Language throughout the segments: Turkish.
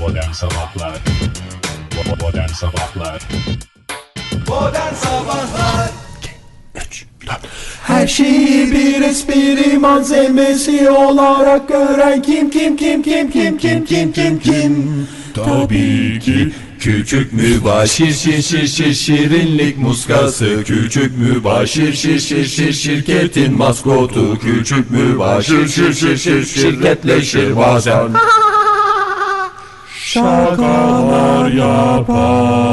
Modern Sabahlar. Modern Sabahlar. Modern Sabahlar. Her şeyi bir espri malzemesi olarak gören kim kim kim kim kim kim kim kim kim? Tabii ki Küçük mübaşir şir şir şir şirinlik muskası. Küçük mübaşir şir şir şir şirketin maskotu. Küçük mübaşir şir şir şir şirketleşir bazen şakalar yapar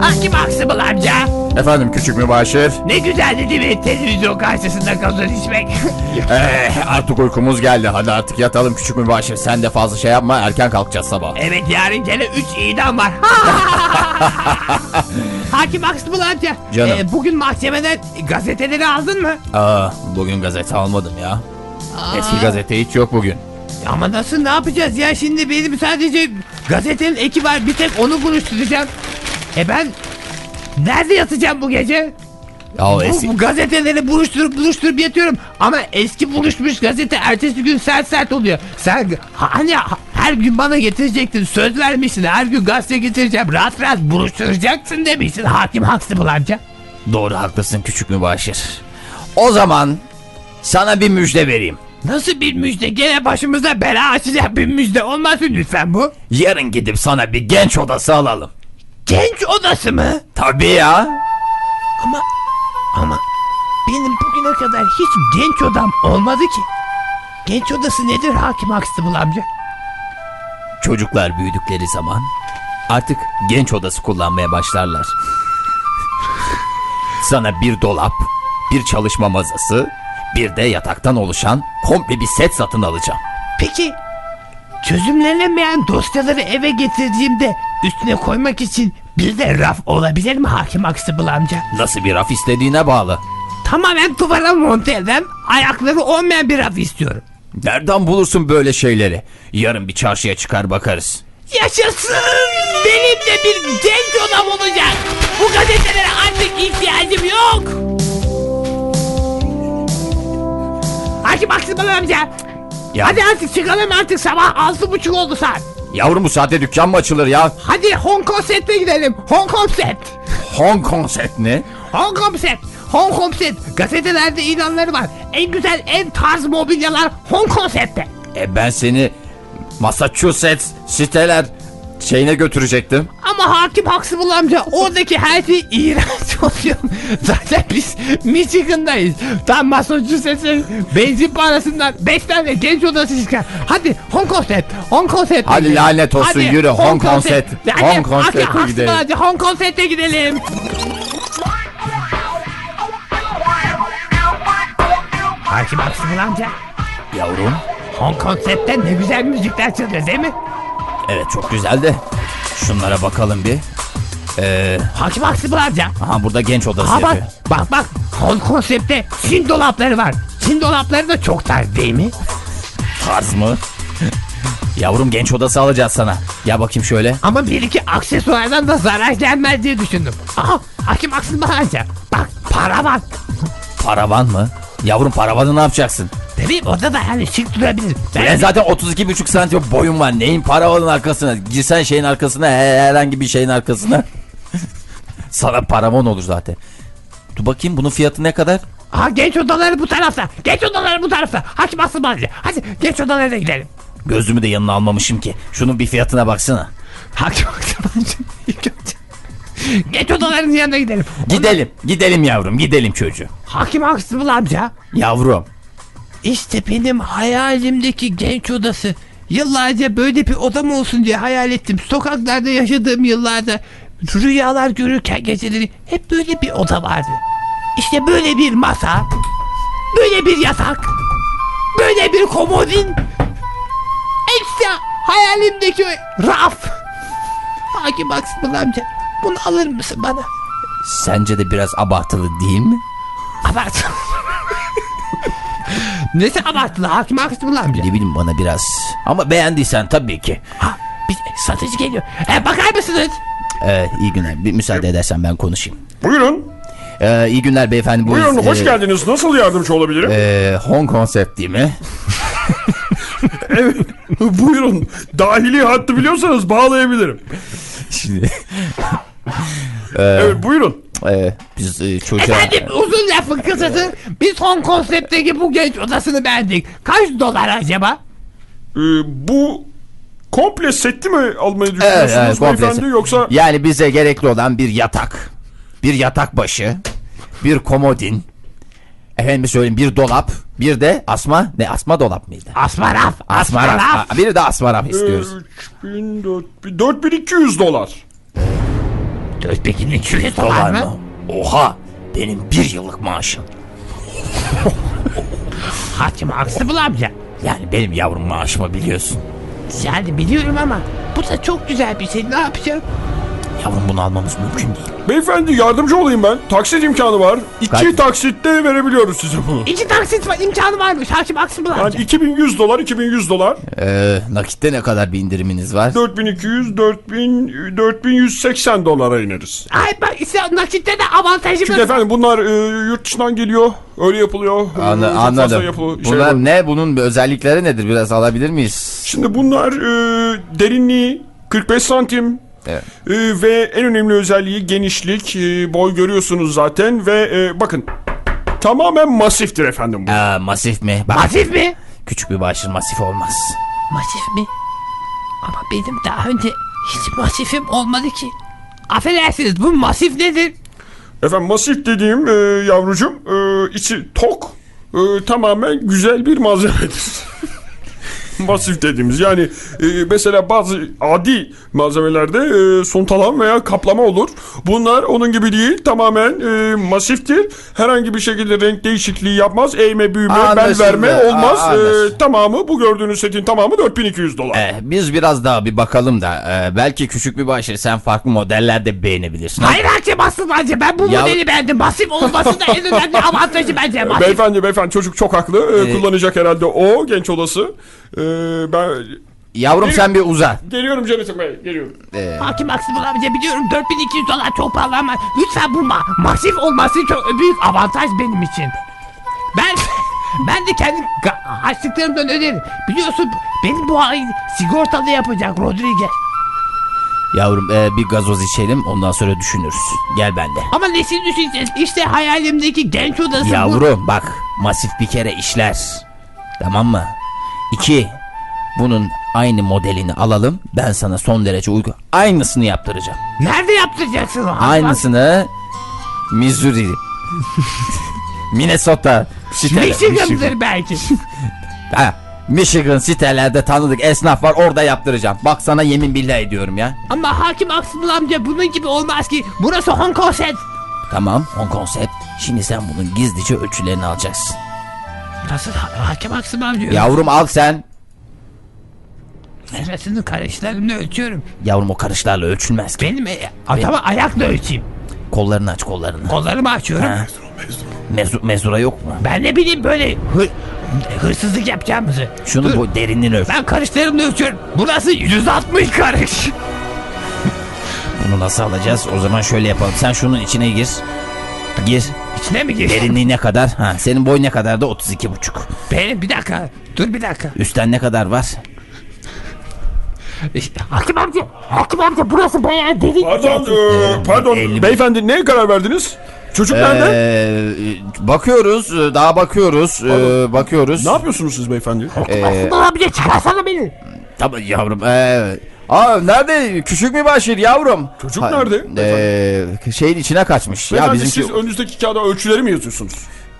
Hakim Aksımıl amca. Efendim küçük mübaşir. Ne güzeldi değil mi televizyon karşısında gazoz içmek? Eh, artık uykumuz geldi. Hadi artık yatalım küçük mübaşir. Sen de fazla şey yapma. Erken kalkacağız sabah. evet yarın gene 3 idam var. Hakim Aksımıl amca. Canım. e, bugün mahkemeden gazeteleri aldın mı? Aa, bugün gazete almadım ya. Eski gazete hiç yok bugün. Ama nasıl ne yapacağız ya şimdi benim sadece gazetenin eki var bir tek onu buluşturacağım. E ben nerede yatacağım bu gece? Ya Bu, eski... bu gazeteleri buluşturup buluşturup yatıyorum. Ama eski buluşmuş gazete ertesi gün sert sert oluyor. Sen ha- hani ha- her gün bana getirecektin söz vermişsin her gün gazete getireceğim rahat rahat buluşturacaksın demişsin hakim Huxtable amca. Doğru haklısın küçük mübaşir. O zaman sana bir müjde vereyim. Nasıl bir müjde gene başımıza bela açacak bir müjde olmasın lütfen bu. Yarın gidip sana bir genç odası alalım. Genç odası mı? Tabii ya. Ama ama benim bugüne kadar hiç genç odam olmadı ki. Genç odası nedir hakim Huxtable amca? Çocuklar büyüdükleri zaman artık genç odası kullanmaya başlarlar. Sana bir dolap, bir çalışma masası, bir de yataktan oluşan komple bir set satın alacağım. Peki çözümlenemeyen dosyaları eve getirdiğimde üstüne koymak için bir de raf olabilir mi hakim Huxtable amca? Nasıl bir raf istediğine bağlı. Tamamen duvara monte eden ayakları olmayan bir raf istiyorum. Nereden bulursun böyle şeyleri? Yarın bir çarşıya çıkar bakarız. Yaşasın! Benim de bir genç odam olacak. Bu gazetelere artık ihtiyacım yok. Hakim Huxtable amca. Ya, Hadi artık çıkalım artık sabah altı buçuk oldu saat. Yavrum bu saatte dükkan mı açılır ya? Hadi Hong Kong sette gidelim. Hong Kong set. Hong Kong set ne? Hong Kong set. Hong Kong set. Gazetelerde ilanları var. En güzel en tarz mobilyalar Hong Kong sette. E ben seni Massachusetts siteler şeyine götürecektim. Ama hakim Huxtable amca oradaki her şey iğrenç oluyor. Zaten biz Michigan'dayız. Tam Massachusetts'in benzin parasından 5 tane genç odası çıkar. Hadi Hong Kong set. Hong Kong set. Hadi lanet olsun, yürü, Hong Kong set. Hadi, Hong Kong hadi, sete gidelim. Hong Kong sete gidelim. Hakim Huxtable amca. Yavrum. Hong Kong setten ne güzel müzikler çalıyor değil mi? Evet çok güzel de. Şunlara bakalım bir. Ee, Hakim Huxtable amca. aha burada genç odası Ha bak yapıyor. bak bak Hong konsepte Çin dolapları var. Çin dolapları da çok tarz değil mi? Tarz mı? Yavrum genç odası alacağız sana. Gel bakayım şöyle. Ama bir iki aksesuardan da zarar gelmez diye düşündüm. Aha hakim aksın amca. Bak para var. Paravan mı? Yavrum paravanı ne yapacaksın? Bebeğim orada da yani şık durabilir. Ben Ben zaten 32,5 santim boyum var. Neyin paravanın arkasına? Girsen şeyin arkasına he- herhangi bir şeyin arkasına. Sana paravan olur zaten. Dur bakayım bunun fiyatı ne kadar? Aha genç odaları bu tarafta. Genç odaları bu tarafta. Hakim aksın amca. Hadi genç odalarına gidelim. Gözümü de yanına almamışım ki. Şunun bir fiyatına baksana. Hakim. İlk önce. Genç odaların yanına gidelim. Gidelim. Gidelim yavrum. Gidelim çocuğum. Hakim aksın amca. Yavrum. İşte benim hayalimdeki genç odası. Yıllarca böyle bir odam olsun diye hayal ettim. Sokaklarda yaşadığım yıllarda rüyalar görürken geceleri hep böyle bir oda vardı. İşte böyle bir masa, böyle bir yatak, böyle bir komodin. Ekstra hayalimdeki raf. Hakim Aksımıl amca bunu alır mısın bana? Sence de biraz abartılı değil mi? Abart. Nesi abartılı Hakim Aksımıl amca? Ne bileyim bana biraz. Ama beğendiysen tabii ki. Ha, bir satıcı geliyor. E, bakar mısınız? Ee, iyi günler. Bir müsaade edersen ben konuşayım. Buyurun Ee, iyi günler beyefendi. Bu, Buyurun hoş e, geldiniz. Nasıl yardımcı olabilirim? e, Hong konsept değil mi? Evet. Buyurun. Dahili hattı biliyorsanız bağlayabilirim. Şimdi Evet buyurun. e, biz e, çocuğa... Efendim uzun lafın kısası biz Hong konseptteki bu genç odasını beğendik. Kaç dolar acaba? Ee, bu komple setti mi almayı Evet, düşünüyorsunuz evet, komplesi. beyefendi yoksa Yani bize gerekli olan bir yatak, bir yatak başı, bir komodin, efendim söyleyeyim bir dolap, bir de asma, ne asma dolap mıydı? Asma raf. Asma raf. Aa, Bir de asma raf istiyoruz. 3000, 4000, 4200 dolar. 4200 dolar mı? Oha! Benim bir yıllık maaşım. Hakim Aksıbıl amca. Yani benim yavrum maaşımı biliyorsun. Yani biliyorum ama bu da çok güzel bir şey. Ne yapacağım? Yavrum bunu almamız mümkün değil. Beyefendi yardımcı olayım ben. Taksit imkanı var. İki Kaç? taksitte verebiliyoruz size bunu. İki taksit var, imkanı varmış Hakim Aksıbıl Yani amca. 2100 dolar, 2100 dolar. Ee, nakitte ne kadar bir indiriminiz var? 4200, 4000, 4180 dolara ineriz. Ay bak işte nakitte de avantajımız Çünkü efendim bunlar e, yurt dışından geliyor. Öyle yapılıyor. Anla- çok fazla anladım. yapılı- şey Bunlar var. ne? Bunun özellikleri nedir? Biraz alabilir miyiz? Şimdi bunlar e, derinliği 45 santim. Evet. E, ve en önemli özelliği genişlik. E, boy görüyorsunuz zaten ve e, bakın tamamen masiftir efendim bu. Aa, masif mi? Bak, Masif mi? Küçük bir başın masif olmaz. Masif mi? Ama benim daha önce hiç masifim olmadı ki. Affedersiniz bu masif nedir? Efendim masif dediğim e, yavrucum e, içi tok e, tamamen güzel bir malzemedir. masif dediğimiz yani e, mesela bazı adi malzemelerde e, suntalan veya kaplama olur. Bunlar onun gibi değil tamamen e, masiftir. Herhangi bir şekilde renk değişikliği yapmaz. Eğme büyüme bel Anlaşıldı. verme olmaz. Aa, anlaşıldı. E, tamamı bu gördüğünüz setin tamamı 4200 dolar. Ee, biz biraz daha bir bakalım da e, belki küçük bir başır sen farklı modeller de beğenebilirsin. Hayır Hakim Aksıbıl amca ben bu Ya- modeli beğendim. Masif olması da en önemli avantajı bence masif. Beyefendi beyefendi çocuk çok haklı. E, kullanacak herhalde o genç olası. E, ben Yavrum sen bir uza. geliyorum Cemil Bey geliyorum. Hakim Aksıbıl amca biliyorum 4200 dolar çok pahalı ama lütfen bu ma- masif olması çok büyük avantaj benim için. Ben ben de kendi ga- harçlıklarımdan öderim. Biliyorsun benim bu ay sigortalı yapacak Rodriguez. Yavrum e, bir gazoz içelim ondan sonra düşünürüz. Gel bende. Ama nesini düşüneceğiz? İşte hayalimdeki genç odası bu. Yavrum bak masif bir kere işler. Tamam mı? İki bunun aynı modelini alalım. Ben sana son derece uygun. Aynısını yaptıracağım. Nerede yaptıracaksın o? Aynısını Missouri. Minnesota. siteler- Michigan'dır belki. Ha, Michigan sitelerde tanıdık esnaf var orada yaptıracağım. Bak sana yemin billah ediyorum ya. Ama hakim Aksımıl amca bunun gibi olmaz ki. Burası Hong Kong set. Tamam on konsept. Şimdi sen bunun gizlice ölçülerini alacaksın. Nasıl ha- hakim Aksımıl amca? Yavrum al sen. Sırasını karışlarımla ölçüyorum. Yavrum o karışlarla ölçülmez ki. Benim e, adama ayakla ölçeyim. Kollarını aç kollarını. Kollarımı açıyorum. Ha. Mezu- mezura yok mu? Ben ne bileyim böyle hır, hırsızlık yapacağımızı. Şunu Dur, bu derinliğini ölç. Ben karışlarımla ölçüyorum. Burası 160 karış. Bunu nasıl alacağız? O zaman şöyle yapalım. Sen şunun içine gir. Gir. İçine mi gireyim? Derinliği ne kadar? Ha, senin boy ne kadar da 32 buçuk. Benim bir dakika. Dur bir dakika. Üstten ne kadar var? İşte, hakim amca. Hakim amca burası bayağı derin. Pardon, e, pardon elli- beyefendi neye karar verdiniz? Çocuk nerede? Ee, bakıyoruz. e, Daha bakıyoruz. e, bakıyoruz. Ne yapıyorsunuz siz beyefendi? Ee, Aslında amca çıkarsana beni. Tabii yavrum. Ee, aa nerede? Küçük mü başır yavrum? Çocuk nerede? Ee, şeyin içine kaçmış. Ya Beyefendi bizimki siz önünüzdeki kağıda ölçüleri mi yazıyorsunuz?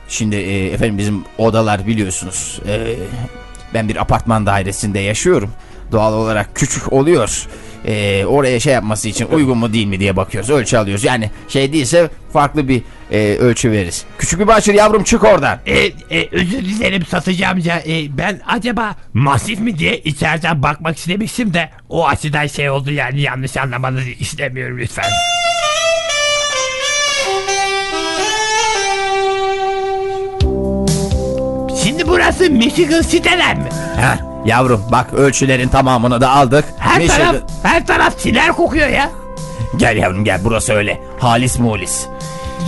şimdi e, efendim bizim odalar biliyorsunuz. Ee, ben bir apartman dairesinde yaşıyorum. Doğal olarak küçük oluyor. Ee, oraya şey yapması için uygun mu değil mi diye bakıyoruz. Ölçü alıyoruz. Yani şey değilse farklı bir e, ölçü veririz. Küçük bir başır yavrum çık oradan. E, e, özür dilerim satıcı amca. E, ben acaba masif mi diye içeriden bakmak istemiştim de o açıdan şey oldu yani yanlış anlamanızı istemiyorum lütfen. Şimdi burası Michigan siteler mi? Heh, yavrum bak ölçülerin tamamını da aldık. Her Michigan- taraf her taraf siler kokuyor ya. Gel yavrum gel burası öyle. Halis mulis.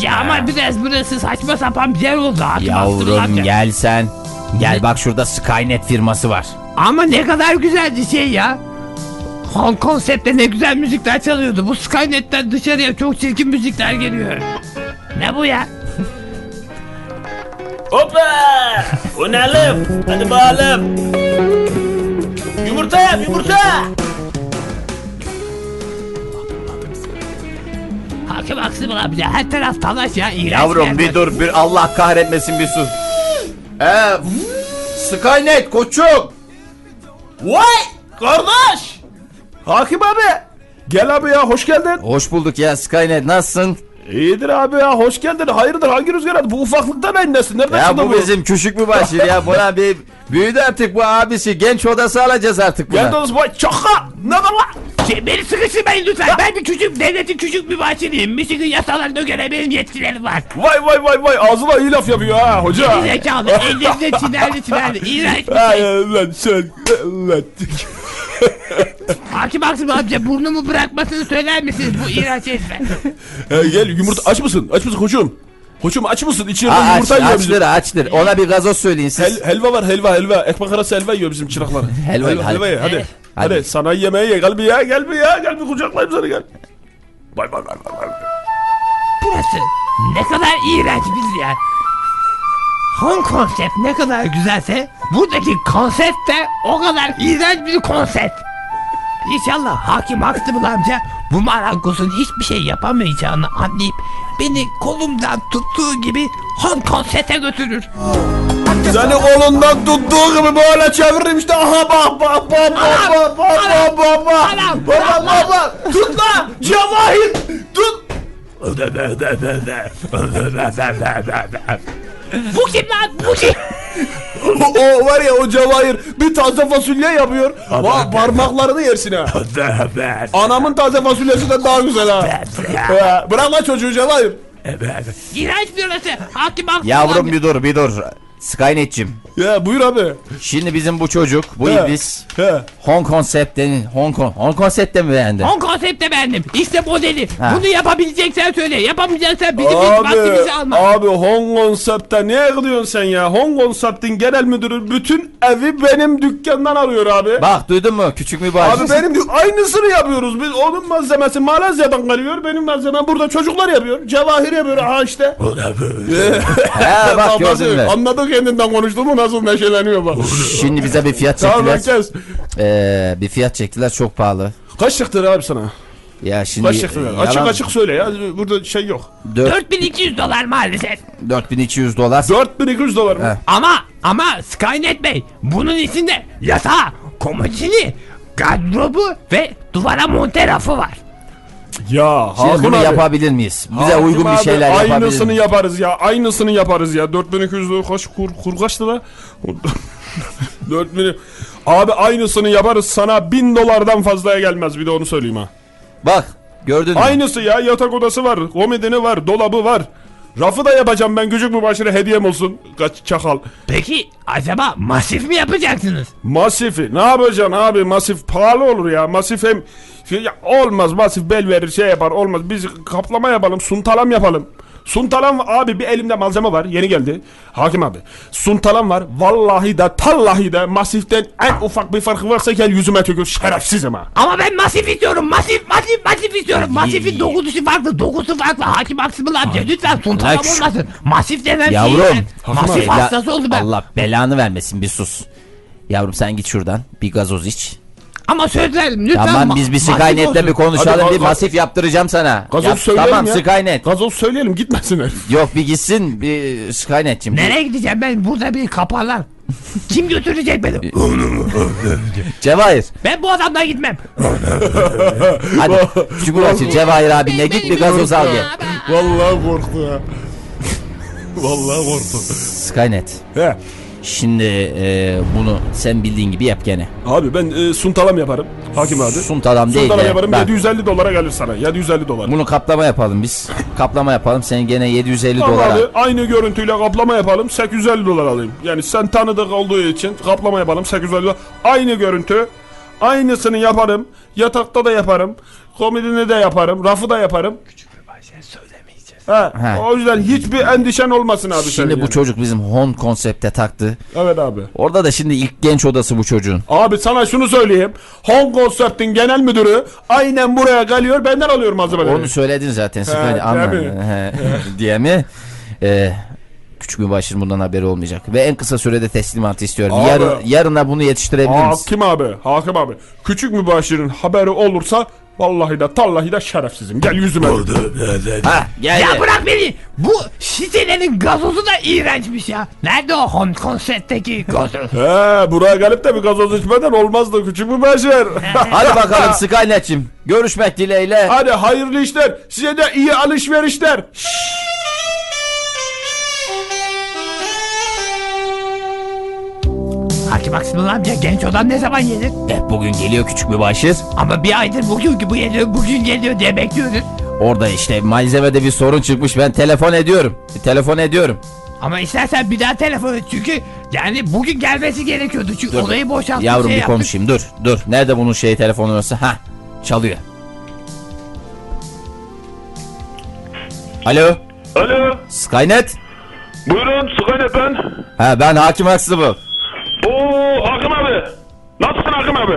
Ya ama biraz burası saçma sapan bir yer oldu. Aksımıl Yavrum gel sen. Gel bak şurada Skynet firması var. Ama ne kadar güzeldi şey ya. Hong konsepte ne güzel müzikler çalıyordu. Bu Skynet'ten dışarıya çok çirkin müzikler geliyor. Ne bu ya? Hoppa! Oynayalım. Hadi bakalım. Yumurta yap yumurta. Hakim Aksımıl amca her taraf talaş ya. iğrenç Yavrum bir dur bir Allah kahretmesin bir sus. Ee, Skynet koçum. Vay! Kardeş! Hakim abi. Gel abi ya hoş geldin. Hoş bulduk ya Skynet nasılsın? İyidir abi ya hoş geldin. Hayırdır hangi rüzgar? Bu ufaklıkta ne nesin? Nereden Ya çıktı bu bizim küçük mübaşir ya buna bir büyüdü artık bu abisi genç odası alacağız artık buna. Dost boy çaka. Ne var? Şey, beni sıkıştırmayın lütfen. Ben bir küçük devletin küçük bir bahçeliyim. Michigan yasalarına göre benim yetkilerim var. Vay vay vay vay ağzına iyi laf yapıyor ha hoca. Bir zekalı ellerinde çinerli çinerli. İğrenç bir Ay şey. lan sen lan. Hakim Aksımıl amca burnumu bırakmasını söyler misiniz bu iğrenç herife? Ee, gel yumurta aç mısın? Aç mısın koçum? Koçum aç mısın? İçeride Aa, aç, yumurta yiyor bizim. açtır açtır ona bir gazoz söyleyin siz. Hel, helva var helva helva. Ekmek arası helva yiyor bizim çıraklar. Helva, helva, hadi. helva ye hadi. Hadi. Hadi. sana yemeği ye. Gel bir ya gel bir ya. Gel bir kucaklayayım seni gel. Vay vay vay vay. vay. Burası ne kadar iğrenç bir yer. Hong konsept ne kadar güzelse buradaki konsept de o kadar iğrenç bir konsept. İnşallah hakim Aksımıl amca bu marangozun hiçbir şey yapamayacağını anlayıp beni kolumdan tuttuğu gibi Hong konsepte götürür. Seni kolundan tuttuğu gibi böyle çeviririm işte. Aha bak bak bak bak bak bak bak bak Bak bak bak bak. Tut lan. Cevahir. Tut. Bu kim lan bu kim? O, o var ya o cevahir bir taze fasulye yapıyor. Vah parmaklarını yersin ha. Anamın taze fasulyesinden daha güzel ha. Bırak lan çocuğu cevahir. İğrenç bir orası. Hakim Yavrum bir dur bir dur. Skynet'cim Ya buyur abi. şimdi bizim bu çocuk bu He. iblis He. Hong Konsept'ten Hong Kong Hong Konsept'te mi beğendin? Hong konsepte beğendim. İşte modeli. Ha. Bunu yapabileceksen söyle. Yapamayacaksan bizim hiç Abi, vaktimizi alma. abi Hong Concept'te niye gidiyorsun sen ya? Hong Concept'in genel müdürü bütün evi benim dükkandan alıyor abi. Bak duydun mu küçük mübaşir? Abi benim dük- aynısını yapıyoruz biz. Onun malzemesi Malezya'dan geliyor. Benim malzemem burada çocuklar yapıyor. Cevahir yapıyor. Aha işte. He bak Babası, gördün mü? Anladı kendinden konuştu mu nasıl neşeleniyor bak. Şimdi bize bir fiyat Tamam lan çektiler. kes. Ee, bir fiyat çektiler çok pahalı. Kaç çıktı abi sana? Ya şimdi Kaç çıktı? e, Açık yalan- açık söyle ya. Burada şey yok. Dört- 4200 dolar maalesef. 4200 dolar. 4200 dolar mı? He. Ama ama Skynet Bey bunun içinde yatağı, komodini, gardırobu ve duvara monte rafı var. Ya Şimdi bunu abi. yapabilir miyiz? Bize Hakim uygun bir abi, şeyler yapabilir Aynısını miyiz? yaparız ya. Aynısını yaparız ya. 4200 lira kaç kur, kur kaçtı la? 4000 Abi aynısını yaparız sana 1000 dolardan fazlaya gelmez bir de onu söyleyeyim ha. Bak gördün mü? Aynısı ya yatak odası var, komedini var, dolabı var. Rafı da yapacağım ben küçük mübaşire hediyem olsun. Kaç çakal. Peki acaba masif mi yapacaksınız? Masifi ne yapacaksın abi masif pahalı olur ya. Masif hem ya olmaz masif bel verir şey yapar olmaz. Biz kaplama yapalım suntalam yapalım. Suntalam abi bir elimde malzeme var yeni geldi. Hakim abi. Suntalam var. Vallahi de tallahi de masiften en ufak bir farkı varsa gel yüzüme tükür şerefsizim ha. Ama ben masif istiyorum. Masif, masif, masif istiyorum. Masifin dokusu farklı, dokusu farklı. Hakim Aksımıl amca lütfen suntalam Bak şu- olmasın. Masif denen şey Yavrum. Masif hastası oldu ben. Allah belanı vermesin bir sus. Yavrum sen git şuradan bir gazoz iç. Ama söz verim lütfen. Tamam ma- biz bir Skynet'le bir konuşalım Hadi bir masif yaptıracağım sana. Gazoz Yap- söyleyelim Tamam ya. Skynet. Gazoz söyleyelim gitmesinler. Yok bir gitsin bir Skynet'cim. Nereye gideceğim ben? Burada bir kaparlar. Kim götürecek beni? Cevahir. Ben bu adamla gitmem. Hadi küçük uğraşır Cevahir abinle git bir gazoz al gel. Vallahi korktu ha. Vallahi korktu. Skynet. He. Şimdi e, bunu sen bildiğin gibi yap gene. Abi ben e, suntalam yaparım. Hakim abi. Suntalam değil Suntalam de. yaparım bak, 750 dolara gelir sana. 750 dolar. bunu kaplama yapalım biz. Kaplama yapalım. Sen gene 750 Tamam dolara. abi aynı görüntüyle kaplama yapalım 850 dolar alayım. Yani sen tanıdık olduğu için kaplama yapalım 850 dolar. Aynı görüntü. Aynısını yaparım. Yatakta da yaparım. Komedini de yaparım. Rafı da yaparım. Ha, Ha. O yüzden hiçbir endişen olmasın abi Şimdi bu yani. çocuk bizim Hon konsepte taktı. Evet abi. Orada da şimdi ilk genç odası bu çocuğun. Abi sana şunu söyleyeyim. Hong Concept'in genel müdürü aynen buraya geliyor benden alıyor malzemeleri. Onu söyledin zaten. Sıkıntı değil anla. He, diye mi? Ee, küçük mübaşir bundan haberi olmayacak. Ve en kısa sürede teslimatı istiyorum. Abi. Yarın, yarına bunu yetiştirebilir misin? Hakim abi, hakim abi. Küçük mübaşirin haberi olursa vallahi de tallahi de şerefsizim. Gel yüzüme. Ha, gel. Ya bırak beni. Bu şişelerin gazozu da iğrençmiş ya. Nerede o Hong Kong'teki gazoz? He, buraya gelip de bir gazoz içmeden olmazdı küçük mübaşir. Hadi bakalım Skynet'cim. Görüşmek dileğiyle. Hadi hayırlı işler. Size de iyi alışverişler. Hakim Aksımıl amca genç adam ne zaman gelir? Eh, bugün geliyor küçük mübaşir. Ama bir aydır bugün bu geliyor bugün geliyor diye bekliyoruz. Orada işte malzemede bir sorun çıkmış. Ben telefon ediyorum. Bir telefon ediyorum. Ama istersen bir daha telefon et çünkü yani bugün gelmesi gerekiyordu çünkü olayı boşalttık Yavrum şey bir yaptık. konuşayım. Dur dur. Nerede bunun şey telefonu varsa? Ha çalıyor. Alo. Alo, Skynet. buyurun Skynet ben. Ha ben Hakim Aksıbıl. Nasılsın Hakim abi?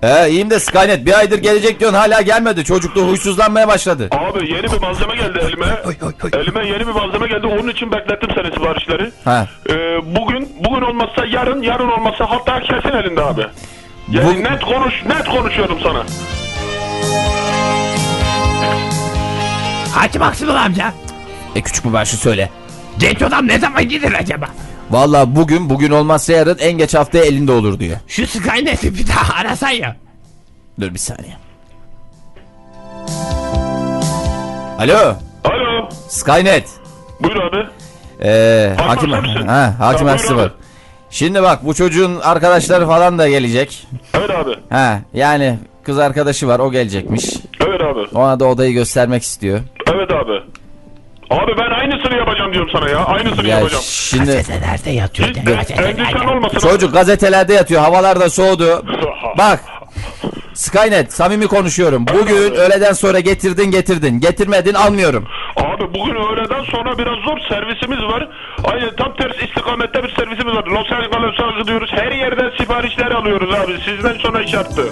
He iyiyim de Skynet bir aydır gelecek diyorsun hala gelmedi. Çocuk da huysuzlanmaya başladı. Abi yeni bir malzeme geldi elime. Elime yeni bir malzeme geldi. Onun için beklettim senin siparişleri. Ha. Ee, bugün bugün olmazsa yarın, yarın olmazsa hatta kesin elinde abi. Yani Bu- net konuş, net konuşuyorum sana. Hakim Aksımıl amca E küçük mübaşir söyle. genç adam ne zaman gelir acaba? Vallahi bugün bugün olmazsa yarın en geç haftaya elinde olur diyor. Şu Skynet'i bir daha arasan ya. Dur bir saniye. Alo. Alo, Skynet. buyur abi. Ee, Hakim ha, hakim Tamam, abi. Şimdi bak bu çocuğun arkadaşları falan da gelecek. Evet abi. Ha yani kız arkadaşı var o gelecekmiş. Evet abi. Ona da odayı göstermek istiyor. Evet abi. Abi ben aynısını yapacağım diyorum sana ya. Aynısını Ya yapacağım. şimdi Gazetelerde yatıyor. Hiç gazetelerde. olmasın. çocuk gazetelerde yatıyor havalar da soğudu. Bak Skynet samimi konuşuyorum. Bugün öğleden sonra getirdin getirdin. Getirmedin almıyorum. Abi bugün öğleden sonra biraz zor servisimiz var. Aynı tam ters istikamette bir servisimiz var. Los Angeles'a gidiyoruz. Her yerden siparişler alıyoruz abi. Sizden sonra iş arttı.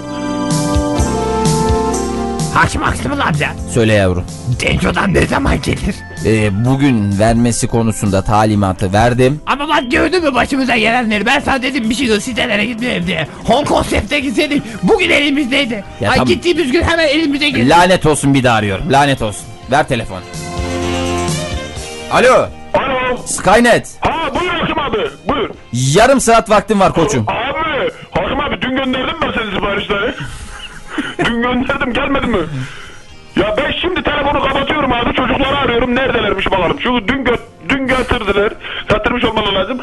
Hakim Aksımıl amca Söyle yavrum. genç adam ne zaman gelir? Ee, bugün vermesi konusunda talimatı verdim. Ama bak gördün mü başımıza gelenleri ben sana dedim bir şey sitelere gitmeyelim diye. Hong Konsept'e gitseydin bugün elimizdeydi. Ya Ay tamam. gittiğimiz gün hemen elimize geldi. Lanet olsun bir daha arıyorum. Lanet olsun. Ver telefon. Alo. Alo. Skynet. Ha buyur Hakim abi. Buyur. Yarım saat vaktim var koçum. Abi. Hakim abi dün gönderdim ben senin siparişleri. dün gönderdim gelmedi mi? Ya ben şimdi telefonu kapatıyorum abi çocukları arıyorum neredelermiş bakalım. Çünkü dün gö dün götürdüler. Getirmiş olmaları lazım.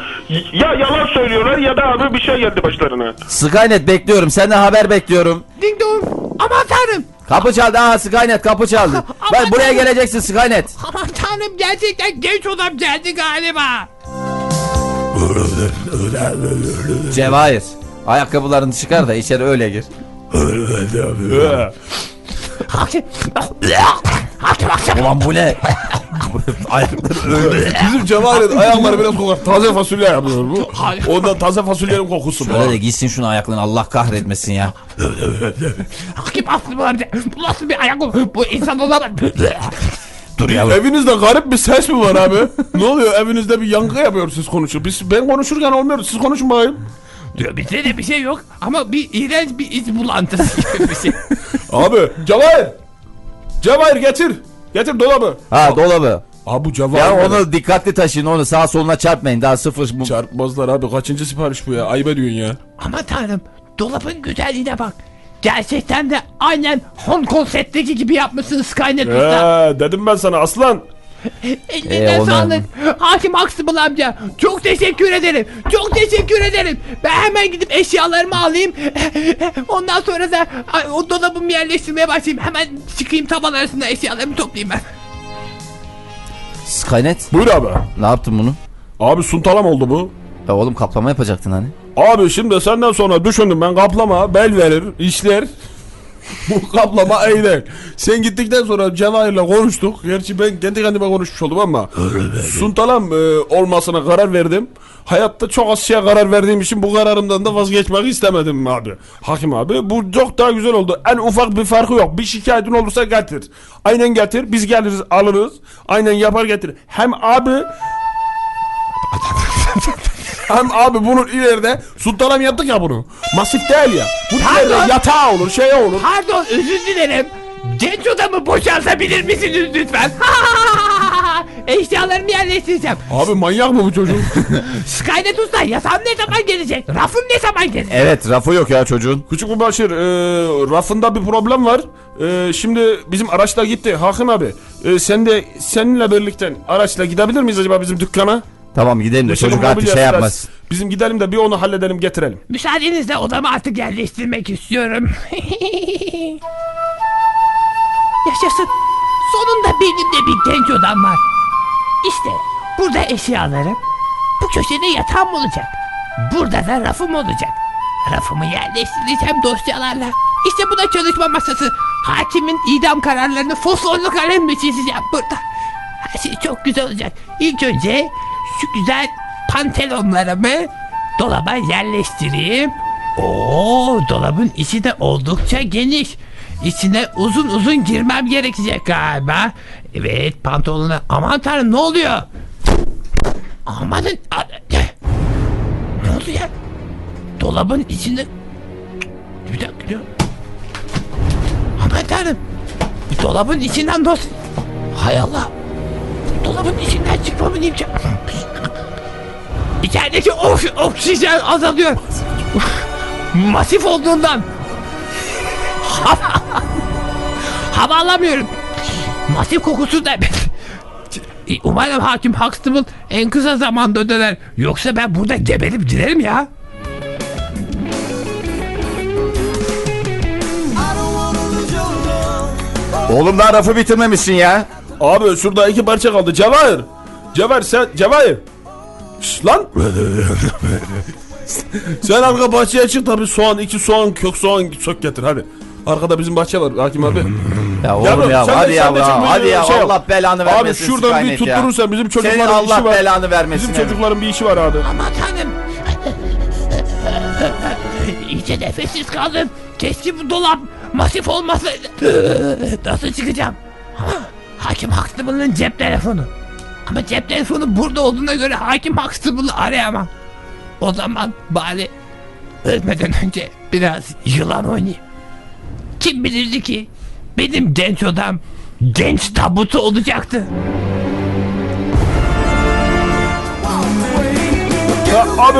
Ya yalan söylüyorlar ya da abi bir şey geldi başlarına. Skynet bekliyorum. Senden haber bekliyorum. Ding dong. Aman tanrım. Kapı çaldı. Aa Skynet kapı çaldı. Aman Bak buraya tanrım. geleceksin Skynet. Aman tanrım gerçekten genç adam geldi galiba. Cevahir. Ayakkabılarını çıkar da içeri öyle gir. Ulan bu ne? Ayakları öyle. Bizim Cevahir'in ayakları biraz kokar. Taze fasulye yapıyor bu. Ondan taze fasulyenin kokusu Öyle bu. de gitsin şunu ayaklarını Allah kahretmesin ya. Hakim amca. Bu nasıl bir ayak Bu insan olamaz. Dur yavrum. Evinizde garip bir ses mi var abi? ne oluyor? Evinizde bir yankı yapıyor siz konuşuyor. Biz ben konuşurken olmuyor. Siz konuşun bakayım. Diyor bizde de bir şey yok ama bir iğrenç bir iz bulantısı gibi bir şey. Abi Cevahir. Cevahir getir. Getir dolabı. Ha dolabı. Abi bu Cevahir. Ya onu dikkatli taşıyın onu sağa soluna çarpmayın daha sıfır. Bu... Çarpmazlar abi. Kaçıncı sipariş bu ya? Ayıp ediyorsun ya. Aman tanrım dolabın güzelliğine bak. Gerçekten de aynen Hong Kong setteki gibi yapmışsın Skynet Usta. Ee, dedim ben sana aslan. Elinden Ee, ona- sağlık. Hakim Aksımıl amca. Çok teşekkür ederim. Çok teşekkür ederim. Ben hemen gidip eşyalarımı alayım. Ondan sonra da ay, o dolabımı yerleştirmeye başlayayım. Hemen çıkayım taban arasında eşyalarımı toplayayım ben. Skynet. Buyur abi. Ne yaptın bunu? Abi suntalam oldu bu. Ya oğlum kaplama yapacaktın hani. Abi şimdi senden sonra düşündüm ben kaplama bel verir işler. Bu kaplama değil. Sen gittikten sonra Cevahir'le konuştuk. Gerçi ben kendi kendime konuşmuş oldum ama Suntalam e, olmasına karar verdim. Hayatta çok az şeye karar verdiğim için bu kararımdan da vazgeçmek istemedim abi. Hakim abi bu çok daha güzel oldu. En ufak bir farkı yok. Bir şikayetin olursa getir. Aynen getir. Biz geliriz alırız. Aynen yapar getir. Hem abi hem abi bunun ileride Sultanam yaptık ya bunu. Masif değil ya. Bu ileride Pardon. yatağı olur, şey olur. Pardon özür dilerim. Genç odamı boşaltabilir misiniz lütfen? Eşyalarımı yerleştireceğim. Abi manyak mı bu çocuk? Skynet Usta yatağım ne zaman gelecek? Rafım ne zaman gelecek? Evet rafı yok ya çocuğun. Küçük Mübaşir, e, rafında bir problem var. E, şimdi bizim araçla gitti Hakim abi. E, sen de seninle birlikte araçla gidebilir miyiz acaba bizim dükkana? Tamam gidelim de Yaşam çocuk artık mobilya şey biraz- yapmaz. Bizim gidelim de bir onu halledelim getirelim. Müsaadenizle odamı artık yerleştirmek istiyorum. Yaşasın. Sonunda benim de bir genç odam var. İşte burada eşyalarım. Bu köşede yatağım olacak. Burada da rafım olacak. Rafımı yerleştireceğim dosyalarla. İşte bu da çalışma masası. Hakimin idam kararlarını fosforlu kalemle çizeceğim burada. Her şey çok güzel olacak. İlk önce şu güzel pantolonlarımı dolaba yerleştireyim. Oo, dolabın içi de oldukça geniş. İçine uzun uzun girmem gerekecek galiba. Evet pantolona. Aman tanrım ne oluyor? Amanın. Ne oldu ya? Dolabın içinde... Bir dakika. Aman tanrım. Dolabın içinden nasıl... Hay Allah. Dolabın içinden çıkmamın imkanı... İçerideki ok- oksijen azalıyor. Masif olduğundan. Hava, hava alamıyorum. Masif kokusu da... Umarım hakim Huxtable en kısa zamanda döner. Yoksa ben burada geberip giderim ya. Oğlum daha rafı bitirmemişsin ya. Abi şurada iki parça kaldı. Cevahir. Cevahir sen Cevahir. Şş, lan. sen arka bahçeye çık tabii soğan iki soğan kök soğan sök getir hadi. Arkada bizim bahçe var Hakim abi. Ya oğlum Yavrum, ya sen de- hadi sen de ya çık hadi ya şey yap. Allah belanı Abi vermesin. şuradan bir Skynet ya. tutturursan bizim çocukların Senin işi Allah var. belanı vermesin. Bizim çocukların bir işi var abi. Aman tanrım. İyice nefessiz kaldım. Keşke bu dolap masif olmasaydı. Nasıl çıkacağım? Hakim Huxtable'ın cep telefonu. Ama cep telefonu burada olduğuna göre Hakim Huxtable'ı arayamam. O zaman bari ölmeden önce biraz yılan oynayayım. Kim bilirdi ki benim genç odam genç tabutu olacaktı. Ya abi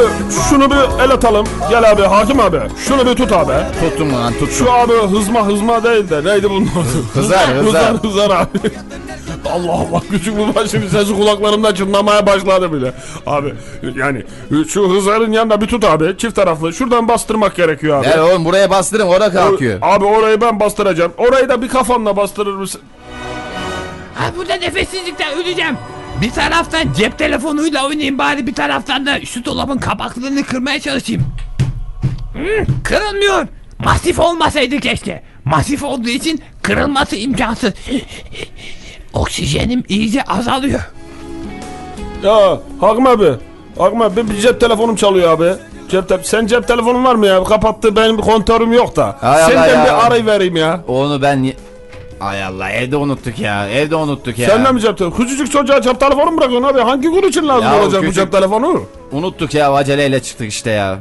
şunu bir el atalım. Gel abi Hakim abi. Şunu bir tut abi. Tuttum lan tuttum. Şu abi hızma hızma değil de neydi bunun adı? Hızar, hızar. hızar hızar abi. Allah Allah küçük bu başım sesi kulaklarımda çınlamaya başladı bile. Abi yani şu hızarın yanında bir tut abi çift taraflı. Şuradan bastırmak gerekiyor abi. Gel oğlum buraya bastırın orada kalkıyor. Abi orayı ben bastıracağım. Orayı da bir kafanla bastırır mısın? Ha burada nefessizlikten öleceğim. Bir taraftan cep telefonuyla oynayayım bari bir taraftan da şu dolabın kapaklarını kırmaya çalışayım. Hı, kırılmıyor. Masif olmasaydı keşke. Masif olduğu için kırılması imkansız. Oksijenim iyice azalıyor. Ya Hakim abi. Hakim abi bir cep telefonum çalıyor abi. Cep te- sen cep telefonun var mı ya? Kapattı benim kontörüm yok da. Hay Allah Senden ya. bir arayı vereyim ya. Onu ben... Ay Allah evde unuttuk ya. Evde unuttuk ya. Senden mi cep telefonu? Küçücük çocuğa cep telefonu mu bırakıyorsun abi? Hangi gün için lazım Ya olacak bu küçük- cep telefonu? Unuttuk ya aceleyle çıktık işte ya.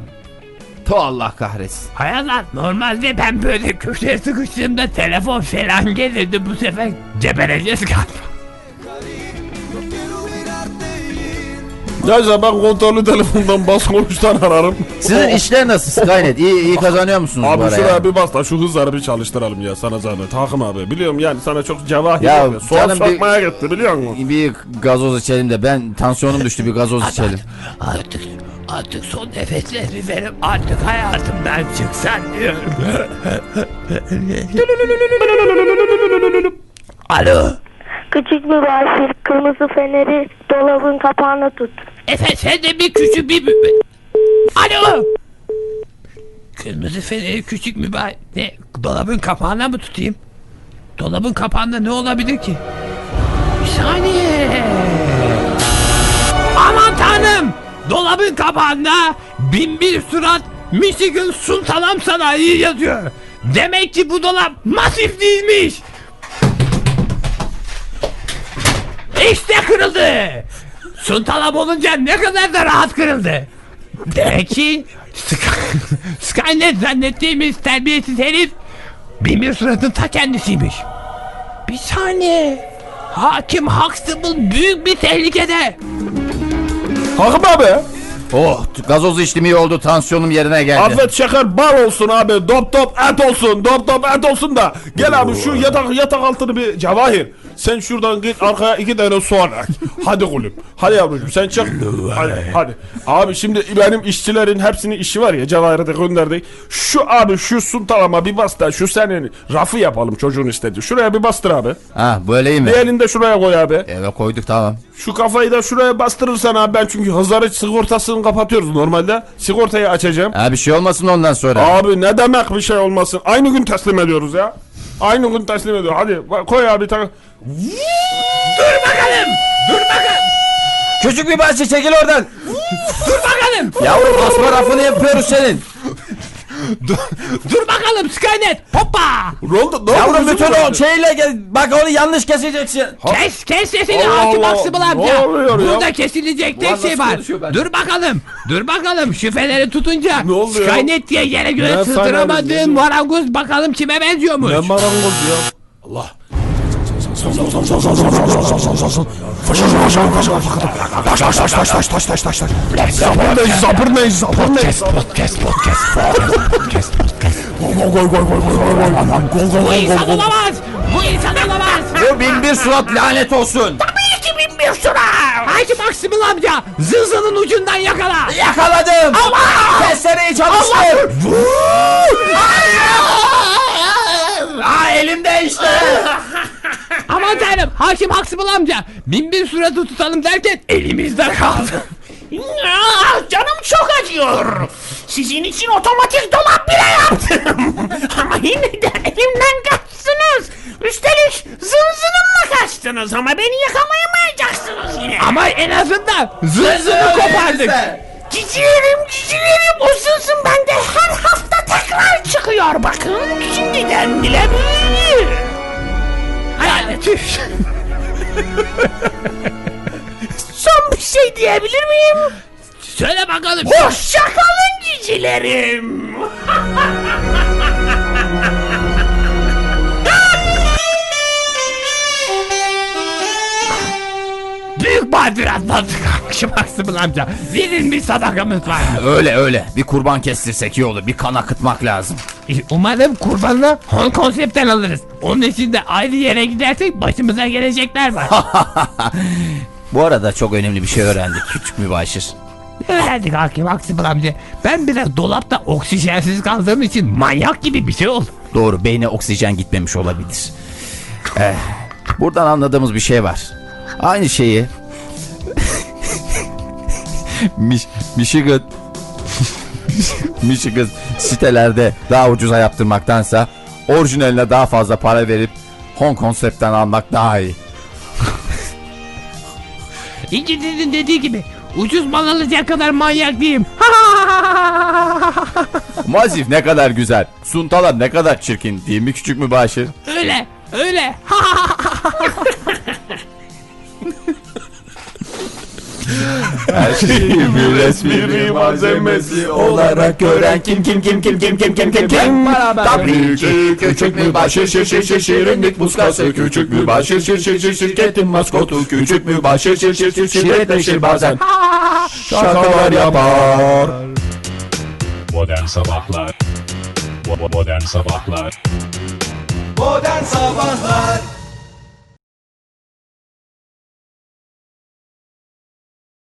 Tu Allah kahretsin. Hayaller normalde ben böyle köşeye sıkıştığımda telefon falan gelirdi bu sefer gebereceğiz galiba. Neyse ben kontrollü telefondan bas konuştan ararım. Sizin işler nasıl Skynet? İyi, iyi kazanıyor musunuz bu Abi ara şuraya ya? bir bas da şu hızları bir çalıştıralım ya sana zahmet. Hakim abi biliyorum yani sana çok cevahir Ya yapıyor. Soğan canım bir- sokmaya gitti biliyor musun? Bir gazoz içelim de ben tansiyonum düştü bir gazoz içelim. Artık artık son nefeslerimi verip artık hayatımdan çıksan diyorum. Alo. Küçük bir başır kırmızı feneri dolabın kapağına tut. Efe sen de bir küçük bir... Alo. Kırmızı feneri küçük mübah... Ne? Dolabın kapağına mı tutayım? Dolabın kapağında ne olabilir ki? Bir saniye. Aman tanrım! Dolabın kapağında bin bir surat Michigan Sultanam Sanayi yazıyor. Demek ki bu dolap masif değilmiş. İşte kırıldı. Sultanam olunca ne kadar da rahat kırıldı. Demek ki Sky- Skynet zannettiğimiz terbiyesiz herif bin bir suratın ta kendisiymiş. Bir saniye. Hakim Huxtable büyük bir tehlikede. Hakim abi. Oh gazoz içtim iyi oldu tansiyonum yerine geldi. Afet şeker bal olsun abi. Dop dop et olsun. Dop dop et olsun da. Gel abi şu yatak yatak altını bir cevahir. Sen şuradan git arkaya iki tane soğan ek. Hadi kulüp. Hadi yavrucuğum sen çık. Hadi, hadi. Abi şimdi benim işçilerin hepsinin işi var ya Cevahir'e de gönderdik. Şu abi şu sultanama bir bas da şu senin rafı yapalım çocuğun istedi. Şuraya bir bastır abi. Ha böyle iyi mi? Bir elini de şuraya koy abi. Eve koyduk tamam. Şu kafayı da şuraya bastırırsan abi ben çünkü hızarı sigortasını kapatıyoruz normalde. Sigortayı açacağım. Ha bir şey olmasın ondan sonra. Abi ne demek bir şey olmasın. Aynı gün teslim ediyoruz ya. Aynı gün teslim ediyor. Hadi bak, koy abi tak. Dur bakalım. Dur bakalım. Küçük bir bahçe çekil oradan. Dur bakalım. Yavrum asma rafını yapıyoruz senin. Dur bakalım Skynet. Hoppa. Ne oldu? Ne oldu Yavrum bütün o şeyle gel. Bak onu yanlış keseceksin. Kes kes sesini hakim Allah. Huxtable Ne amca. oluyor ya? Burada kesilecek tek şey var. Dur bakalım. Dur bakalım. Şu feneri tutunca. Ne oldu ya? Skynet diye yere göre diyor? marangoz bakalım kime benziyormuş. Ne marangoz ya. Allah. Olamaz. Bu insan olamaz. Bu bin bir surat lanet olsun. Tabii ki bin bir sıra. Hakim Huxtable amca. Zılzalın ucundan yakala. Yakaladım. Allah! Testereyi çalıştır. Aa elimde işte. Aman tanrım Hakim Huxtable amca. Bin bir suratı tutalım derken elimizde kaldı. Ah, canım çok acıyor. Sizin için otomatik dolap bile yaptım. ama yine de elimden kaçtınız. Üstelik zınzınımla kaçtınız ama beni yakalayamayacaksınız yine. Ama en azından zılzını kopardık. Cicilerim cicilerim o zınzın bende her hafta tekrar çıkıyor bakın. Şimdiden bile büyüdü. Tüh. Son bir şey diyebilir miyim? Söyle bakalım. Hoşça kalın cicilerim. Büyük badire atlattık Huxtable amca. Verin bir sadakamız var. Öyle öyle. Bir kurban kestirsek iyi olur. Bir kan akıtmak lazım. E, Umarım kurbanını Hong konseptten alırız. Onun için de ayrı yere gidersek başımıza gelecekler var. Bu arada çok önemli bir şey öğrendik. Küçük mübaşir. Öğrendik Hakim Huxtable amca. Ben biraz dolapta oksijensiz kaldığım için manyak gibi bir şey oldu. Doğru beyne oksijen gitmemiş olabilir. Eh, buradan anladığımız bir şey var. Aynı şeyi Mich Michigan Michigan sitelerde daha ucuza yaptırmaktansa orijinaline daha fazla para verip Hong konseptten almak daha iyi. İngiliz'in dediği gibi ucuz mal alacak kadar manyak değilim. Mazif ne kadar güzel. Suntala ne kadar çirkin değil mi küçük mübaşir? öyle öyle. Her şeyi bir espri malzemesi olarak gören kim kim kim kim kim kim kim kim kim? Tabii ki. Küçük mübaşir şir şir şir şirinlik muskası. Küçük mübaşir şir şir şir şirketin maskotu. Küçük mübaşir şir şir şir şirretleşir bazen. Şakalar yapar. Modern Sabahlar. Modern Sabahlar. Modern Sabahlar